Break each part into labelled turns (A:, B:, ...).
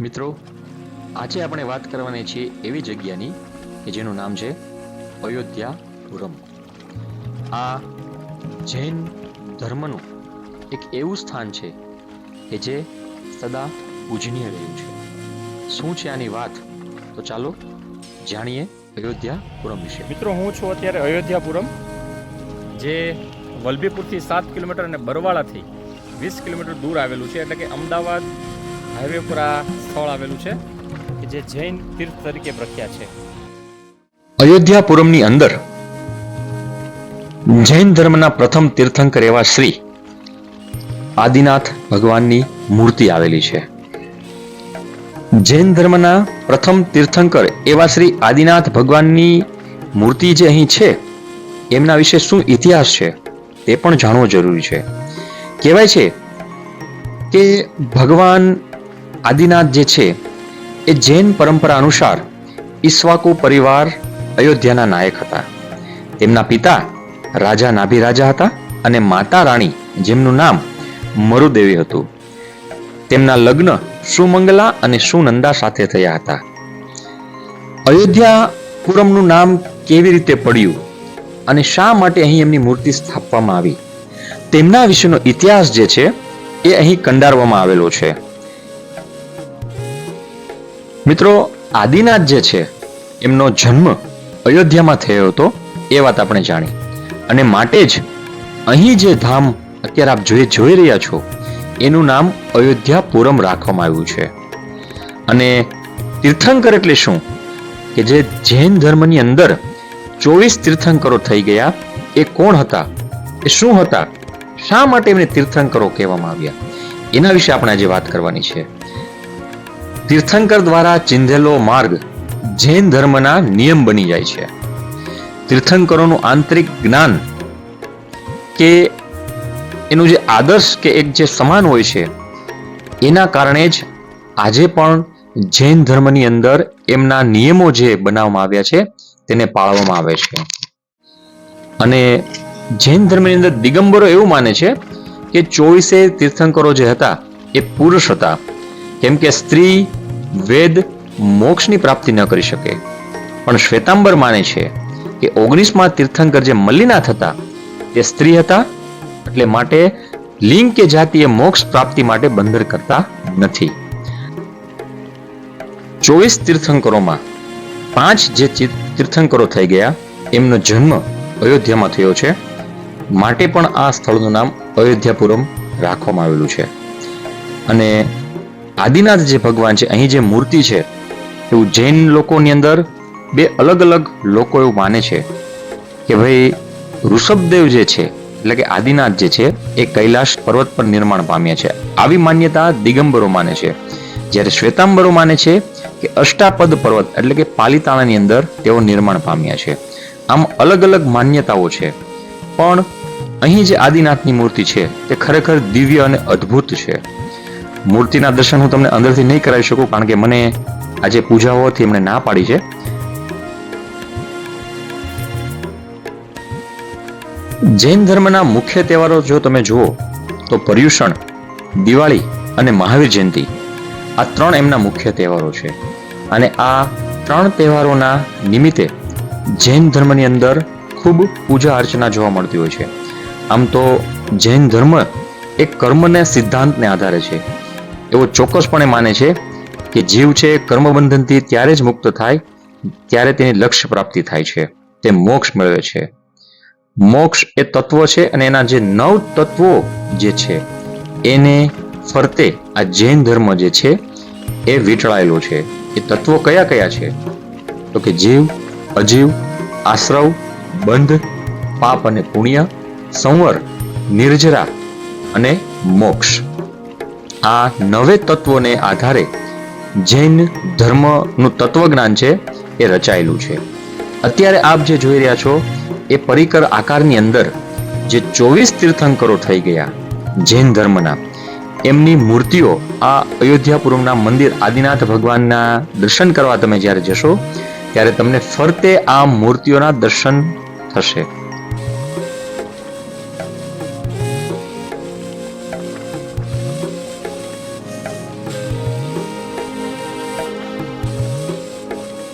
A: મિત્રો, આજે આપણે વાત કરવાની છીએ એવી જગ્યાની કે જેનું નામ છે અયોધ્યાપુરમ આ જૈન ધર્મનું એક એવું સ્થાન છે કે જે સદા પૂજનીય રહ્યું છે. શું છે આની વાત? તો ચાલો જાણીએ અયોધ્યાપુરમ વિશે.
B: મિત્રો, હું છું અત્યારે અયોધ્યાપુરમ જે વલભીપુરથી સાત કિલોમીટર અને બરવાળાથી વીસ કિલોમીટર દૂર આવેલું છે. એટલે કે અમદાવાદ હાઈવે પર આ સ્થળ આવેલું છે, કે જે જૈન તીર્થ તરીકે પ્રખ્યાત છે.
A: અયોધ્યાપુરમની અંદર જૈન ધર્મના પ્રથમ તીર્થંકર એવા શ્રી આદિનાથ ભગવાનની મૂર્તિ આવેલી છે. જૈન ધર્મના પ્રથમ તીર્થંકર એવા શ્રી આદિનાથ ભગવાનની મૂર્તિ જે અહીં છે, એમના વિશે શું ઇતિહાસ છે, તે પણ જાણવો જરૂરી છે. કહેવાય છે કે ભગવાન આદિનાથ જે છે, એ જૈન પરંપરા અનુસાર ઈસ્વાકુ પરિવાર અયોધ્યાના નાયક હતા. તેમના પિતા રાજા નાભી રાજા હતા અને માતા રાણી, જેમનું નામ મરુદેવી હતું. તેમના લગ્ન સુમંગલા અને સુનંદા સાથે થયા હતા. અયોધ્યાપુરમનું નામ કેવી રીતે પડ્યું અને શા માટે અહીં એમની મૂર્તિ સ્થાપવામાં આવી? તેમના વિશેનો ઇતિહાસ જે છે, એ અહીં કંડારવામાં આવેલો છે. મિત્રો, આદિનાથ જે છે, એમનો જન્મ અયોધ્યામાં થયો હતો, એ વાત આપણે જાણી અને માટે જ અહીં જે ધામ અત્યારે આપ જોઈ જોઈ રહ્યા છો, એનું નામ અયોધ્યાપુરમ રાખવામાં આવ્યું છે. અને તીર્થંકર એટલે શું? કે જે જૈન ધર્મની અંદર ચોવીસ તીર્થંકરો થઈ ગયા, એ કોણ હતા? એ શું હતા? શા માટે એમને તીર્થંકરો કહેવામાં આવ્યા? એના વિશે આપણે આજે વાત કરવાની છે. તીર્થંકર દ્વારા ચિંધેલો માર્ગ જૈન ધર્મના નિયમ બની જાય છે. તીર્થંકરોનું આંતરિક જ્ઞાન કે એનું જે આદર્શ કે એક જે સમાન હોય છે, એના કારણે જ આજે પણ જૈન ધર્મની અંદર એમના નિયમો જે બનાવવામાં આવ્યા છે, તેને પાળવામાં આવે છે. અને જૈન ધર્મની અંદર દિગંબરો એવું માને છે કે ચોવીસે તીર્થંકરો જે હતા, એ પુરુષ હતા. કેમ કે સ્ત્રી વેદ મોક્ષની પ્રાપ્તિ ન કરી શકે. પણ શ્વેતાંબર માને છે કે ઓગણીસમાં તીર્થંકર જે મલ્લીનાથ હતા તે સ્ત્રી હતા, એટલે માટે લિંગ કે જાતિએ મોક્ષ પ્રાપ્તિ માટે બંધન કરતા નથી. ચોવીસ તીર્થંકરોમાં પાંચ જે તીર્થંકરો થઈ ગયા, એમનો જન્મ અયોધ્યામાં થયો છે. માટે પણ આ સ્થળનું નામ અયોધ્યાપુરમ રાખવામાં આવેલું છે. અને આદિનાથ જે ભગવાન છે, અહીં જે મૂર્તિ છે, એવું જૈન લોકોની અંદર બે અલગ અલગ લોકો એવું માને છે કે ભાઈ, ઋષભદેવ જે છે, એટલે કે આદિનાથ જે છે, એ કૈલાશ પર્વત પર નિર્માણ પામ્યા છે. આવી માન્યતા દિગંબરો માને છે. જ્યારે શ્વેતાંબરો માને છે કે અષ્ટાપદ પર્વત, એટલે કે પાલિતાણાની અંદર તેઓ નિર્માણ પામ્યા છે. આમ અલગ અલગ માન્યતાઓ છે. પણ અહીં જે આદિનાથની મૂર્તિ છે, તે ખરેખર દિવ્ય અને અદ્ભુત છે. મૂર્તિના દર્શન હું તમને અંદરથી નહીં કરાવી શકું, કારણ કે મને પૂજા હોવાથી એમણે ના પાડી છે. જૈન ધર્મના મુખ્ય તહેવારો જો તમે જુઓ, તો પર્યુષણ, દિવાળી અને મહાવીર જયંતિ આ ત્રણ એમના મુખ્ય તહેવારો છે. અને આ ત્રણ તહેવારોના નિમિત્તે જૈન ધર્મની અંદર ખૂબ પૂજા અર્ચના જોવા મળતી હોય છે. આમ તો જૈન ધર્મ એક કર્મને સિદ્ધાંતને આધારે છે. એવો ચોક્કસપણે માને છે કે જીવ છે, કર્મબંધનથી ત્યારે જ મુક્ત થાય, ત્યારે તેની લક્ષ્ય પ્રાપ્તિ થાય છે, તે મોક્ષ મેળવે છે. મોક્ષ એ તત્વ છે અને એના જે નવ તત્વો જે છે, એને ફરતે આ જૈન ધર્મ જે છે, એ વીંટળાયેલો છે. એ તત્વો કયા કયા છે? તો કે જીવ, અજીવ, આશ્રવ, બંધ, પાપ અને પુણ્ય, સંવર, નિર્જરા અને મોક્ષ. આ નવે તત્વોને આધારે જૈન ધર્મનું તત્વજ્ઞાન છે એ રચાયેલું છે. અત્યારે આપ જે જોઈ રહ્યા છો, એ પરિકર આકારની અંદર જે ચોવીસ તીર્થંકરો થઈ ગયા જૈન ધર્મના, એમની મૂર્તિઓ આ અયોધ્યાપુરમના મંદિર આદિનાથ ભગવાનના દર્શન કરવા તમે જ્યારે જશો, ત્યારે તમને ફરતે આ મૂર્તિઓના દર્શન થશે.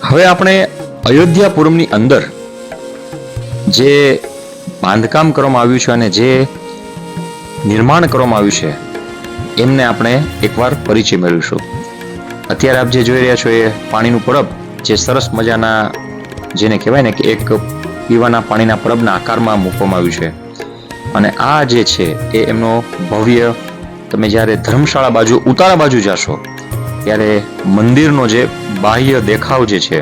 A: હવે આપણે અયોધ્યાપુરમની અંદર જે બાંધકામ કરવામાં આવ્યું છે અને જે નિર્માણ કરવામાં આવ્યું છે, એમને આપણે એકવાર પરિચય મેળવીશું. અત્યારે આપ જે જોઈ રહ્યા છો એ પાણીનું પરબ, જે સરસ મજાના જેને કહેવાય ને કે એક પીવાના પાણીના પરબના આકારમાં મૂકવામાં આવ્યું છે. અને આ જે છે, એ એમનો ભવ્ય, તમે જ્યારે ધર્મશાળા બાજુ, ઉતારા બાજુ જાશો ત્યારે મંદિરનો જે બાહ્ય દેખાવ જે છે,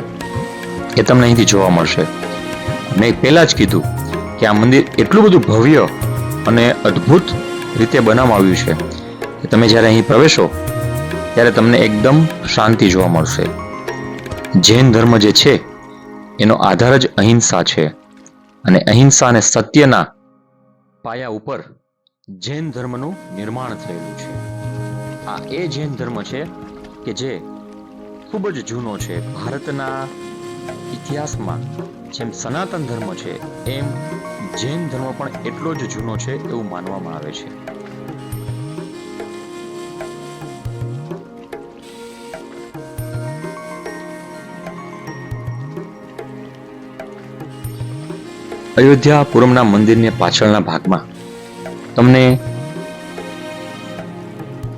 A: એ તમને અહીંથી જોવા મળશે. મેં પહેલાં જ કીધું કે આ મંદિર એટલું બધું ભવ્ય અને અદ્ભુત રીતે બનાવવામાં આવ્યું છે કે તમે જ્યારે અહીં પ્રવેશો, ત્યારે તમને એકદમ શાંતિ જોવા મળશે. જૈન ધર્મ જે છે, એનો આધાર જ અહિંસા છે અને અહિંસા અને સત્યના પાયા ઉપર જૈન ધર્મનું નિર્માણ થયેલું છે. આ એ જૈન ધર્મ છે કે જે ખૂબ જ જૂનો છે ભારતના ઇતિહાસમાં, જેમ સનાતન ધર્મ છે, એમ જૈન ધર્મ પણ એટલો જ જૂનો છે એવું માનવામાં આવે છે. અયોધ્યાપુરમના મંદિરને પાછળના ભાગમાં તમને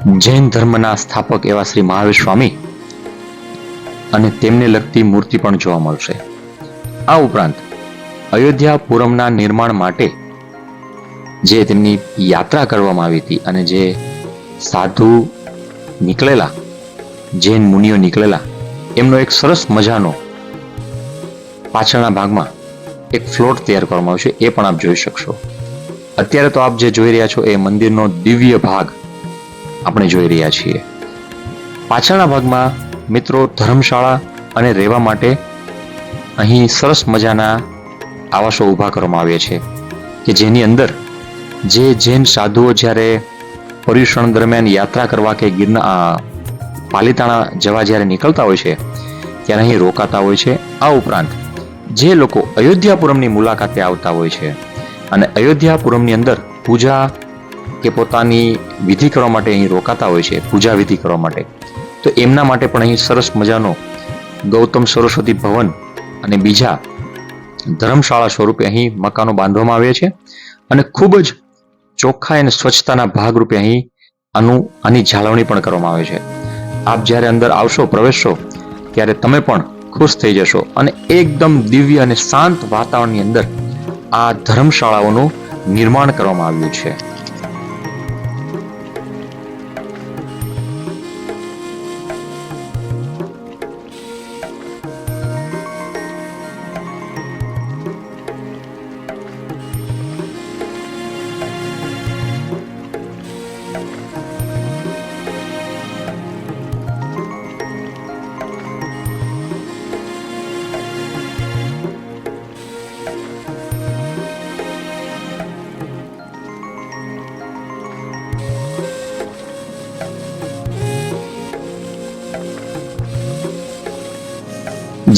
A: જૈન ધર્મના સ્થાપક એવા શ્રી મહાવીર સ્વામી અને તેમને લગતી મૂર્તિ પણ જોવા મળશે. આ ઉપરાંત અયોધ્યાપુરમના નિર્માણ માટે જે તેમની યાત્રા કરવામાં આવી હતી અને જે સાધુ નીકળેલા, જૈન મુનિઓ નીકળેલા, એમનો એક સરસ મજાનો પાછળના ભાગમાં એક ફ્લોટ તૈયાર કરવામાં આવ્યો છે એ પણ આપ જોઈ શકશો. અત્યારે તો આપ જે જોઈ રહ્યા છો એ મંદિરનો દિવ્ય ભાગ આપણે જોઈ રહ્યા છીએ. પાછળના ભાગમાં મિત્રો ધર્મશાળા અને રહેવા માટે અહીં સરસ મજાના આવાસો ઊભા કરવામાં આવ્યા છે કે જેની અંદર જે જૈન સાધુઓ જ્યારે પર્યુષણ દરમિયાન યાત્રા કરવા કે ગિરના પાલિતાણા જવા જ્યારે નીકળતા હોય છે, ત્યારે અહીં રોકાતા હોય છે. આ ઉપરાંત જે લોકો અયોધ્યાપુરમની મુલાકાતે આવતા હોય છે અને અયોધ્યાપુરમની અંદર પૂજા કે પોતાની વિધિ કરવા માટે અહીં રોકાતા હોય છે, પૂજા વિધિ કરવા માટે. તો એમના માટે પણ અહીં સરસ મજાનો ગૌતમ સરસ્વતી ભવન અને બીજા ધર્મશાળા સ્વરૂપે અહીં મકાનો બાંધવામાં આવ્યા છે અને ખૂબ જ ચોખ્ખા અને સ્વચ્છતાના ભાગરૂપે અહીં આનું આની જાળવણી પણ કરવામાં આવે છે. આપ જ્યારે અંદર આવશો, પ્રવેશશો, ત્યારે તમે પણ ખુશ થઈ જશો અને એકદમ દિવ્ય અને શાંત વાતાવરણની અંદર આ ધર્મશાળાઓનું નિર્માણ કરવામાં આવ્યું છે.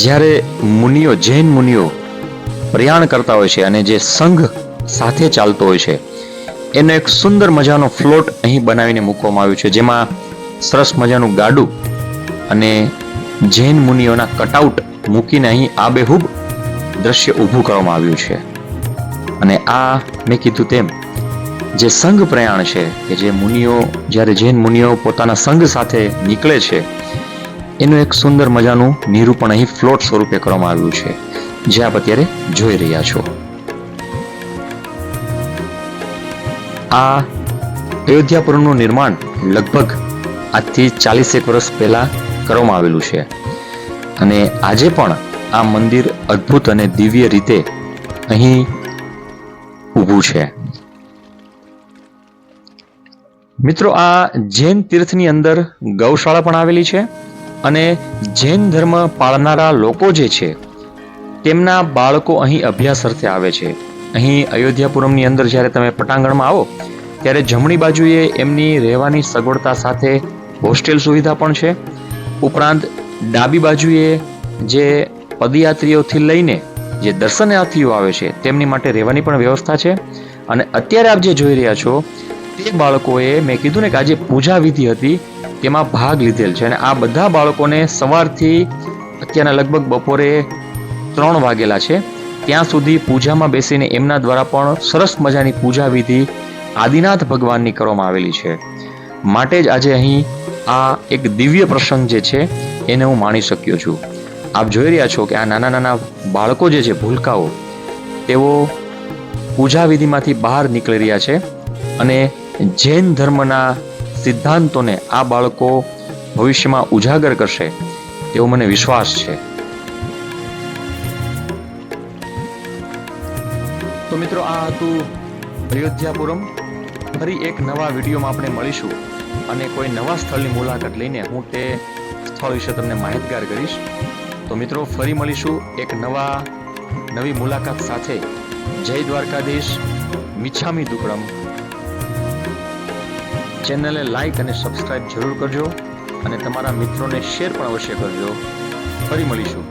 A: જ્યારે મુનિઓ, જૈન મુનિઓ પ્રયાણ કરતા હોય છે અને જે સંઘ સાથે ચાલતો હોય છે, એનો એક સુંદર મજાનો ફ્લોટ અહીં બનાવીને મૂકવામાં આવ્યું છે, જેમાં સરસ મજાનું ગાડું અને જૈન મુનિઓના કટઆઉટ મૂકીને અહીં આબેહૂબ દ્રશ્ય ઊભું કરવામાં આવ્યું છે. અને આ મેં કીધું તેમ, જે સંઘ પ્રયાણ છે કે જે મુનિઓ, જ્યારે જૈન મુનિઓ પોતાના સંઘ સાથે નીકળે છે એનું એક સુંદર મજાનું નિરૂપણ અહીં ફ્લોટ સ્વરૂપે કરવામાં આવ્યું છે, જે આપ અત્યારે જોઈ રહ્યા છો. આ અયોધ્યાપુરમનું નિર્માણ લગભગ આજથી ચાલીસેક વર્ષ પહેલા કરવામાં આવેલું છે. અને આજે પણ આ મંદિર અદ્ભુત અને દિવ્ય રીતે અહીં ઊભું છે. મિત્રો, આ જૈન તીર્થની અંદર ગૌશાળા પણ આવેલી છે. અને જૈન ધર્મ પાળનારા લોકો જે છે, તેમના બાળકો અહીં અભ્યાસ અર્થે આવે છે. અહીં અયોધ્યાપુરમની અંદર જ્યારે તમે પટાંગણમાં આવો, ત્યારે જમણી બાજુએ એમની રહેવાની સગવડતા સાથે હોસ્ટેલ સુવિધા પણ છે. ઉપરાંત ડાબી બાજુએ જે પદયાત્રીઓથી લઈને જે દર્શનાર્થીઓ આવે છે, તેમની માટે રહેવાની પણ વ્યવસ્થા છે. અને અત્યારે આપ જે જોઈ રહ્યા છો તે બાળકોએ મેં કીધું ને કે આજે પૂજા વિધિ હતી, તેમાં ભાગ લીધેલ છે. અને આ બધા બાળકોને સવારથી અત્યારના લગભગ બપોરે ત્રણ વાગેલા છે. ત્યાં સુધી પૂજામાં બેસીને એમના દ્વારા પણ સરસ મજાની પૂજા વિધિ આદિનાથ ભગવાનની કરવામાં આવેલી છે. માટે જ આજે અહીં આ એક દિવ્ય પ્રસંગ જે છે, એને હું માણી શક્યો છું. આપ જોઈ રહ્યા છો કે આ નાના નાના બાળકો જે છે, ભૂલકાઓ, તેઓ પૂજા વિધિમાંથી બહાર નીકળી રહ્યા છે. અને જૈન ધર્મના સિદ્ધાંતોને આ બાળકો ભવિષ્યમાં ઉજાગર કરશે તેવો મને વિશ્વાસ છે. તો મિત્રો, આ હતું અયોધ્યાપુરમ. ફરી એક નવા વિડીયોમાં આપણે મળીશું અને કોઈ નવા સ્થળની મુલાકાત લઈને હું તે સ્થળ વિશે તમને માહિતગાર કરીશ. તો મિત્રો, ફરી મળીશું એક નવા, નવી મુલાકાત સાથે. જય દ્વારકાધીશ, મિછામી દુકડમ. ચેનલને લાઈક અને સબસ્ક્રાઇબ જરૂર કરજો અને તમારા મિત્રોને શેર પણ અવશ્ય કરજો. ફરી મળીશું.